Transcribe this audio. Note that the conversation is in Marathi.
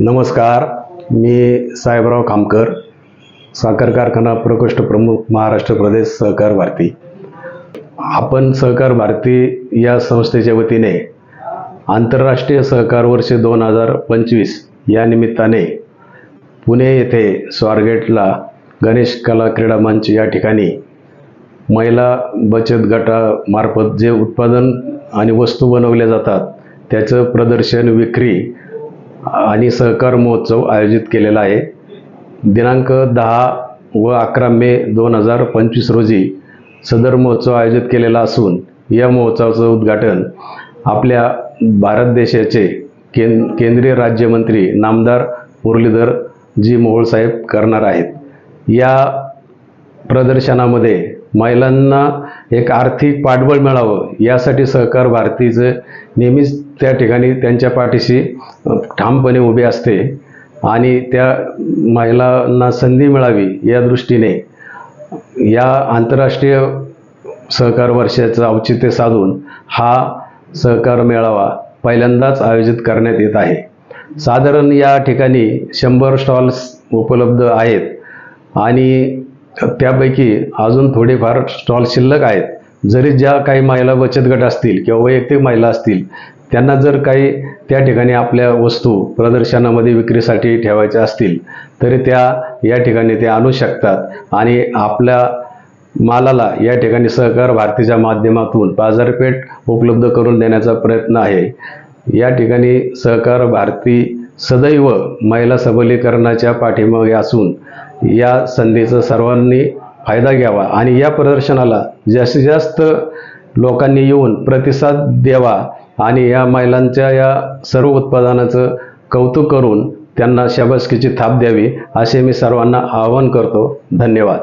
नमस्कार मी साहेबराव खामकर साखर कारखाना प्रकोष्ठ प्रमुख महाराष्ट्र प्रदेश सहकार भारती. आपण सहकार भारती या संस्थेच्या वतीने आंतरराष्ट्रीय सहकार वर्ष दोन हजार पंचवीस या निमित्ताने पुणे येथे स्वारगेटला गणेश कला क्रीडा मंच या ठिकाणी महिला बचत गटामार्फत जे उत्पादन आणि वस्तू बनवल्या जातात त्याचं प्रदर्शन विक्री आणि सहकार महोत्सव आयोजित केलेला आहे. दिनांक दहा व अकरा मे दोन हजार पंचवीस रोजी सदर महोत्सव आयोजित केलेला असून या महोत्सवाचं उद्घाटन आपल्या भारत देशाचे केन केंद्रीय राज्यमंत्री नामदार मुरलीधर जी मोहोळ साहेब करणार आहेत. या प्रदर्शनामध्ये महिलांना एक आर्थिक पाठबळ मिळावं यासाठी सहकार भारतीचं नेहमीच त्या ठिकाणी त्यांच्या पाठीशी ठामपणे उभे असते आणि त्या महिलांना संधी मिळावी या दृष्टीने या आंतरराष्ट्रीय सहकार वर्षाचं औचित्य साधून हा सहकार मेळावा पहिल्यांदाच आयोजित करण्यात येत आहे. साधारण या ठिकाणी शंभर स्टॉल्स उपलब्ध आहेत आणि त्यापैकी अजून थोडेफार स्टॉल शिल्लक आहेत. जरी ज्या काही महिला बचत गट असतील किंवा वैयक्तिक महिला असतील त्यांना जर काही त्या ठिकाणी आपल्या वस्तू प्रदर्शनामध्ये विक्रीसाठी ठेवायच्या असतील तरी त्या या ठिकाणी ते आणू शकतात. आणि आपल्या मालाला या ठिकाणी सहकार भारतीच्या माध्यमातून बाजारपेठ उपलब्ध करून देण्याचा प्रयत्न आहे. या ठिकाणी सहकार भारती सदैव महिला सबलीकरणाच्या पाठीमागे असून या संधीचा सर्वांनी फायदा घ्यावा आणि या प्रदर्शनाला जास्तीत जास्त लोकांनी येऊन प्रतिसाद द्यावा आणि या महिलांच्या या सर्व उत्पादनाचं कौतुक करून त्यांना शाबासकीची थाप द्यावी असे मी सर्वांना आवाहन करतो. धन्यवाद.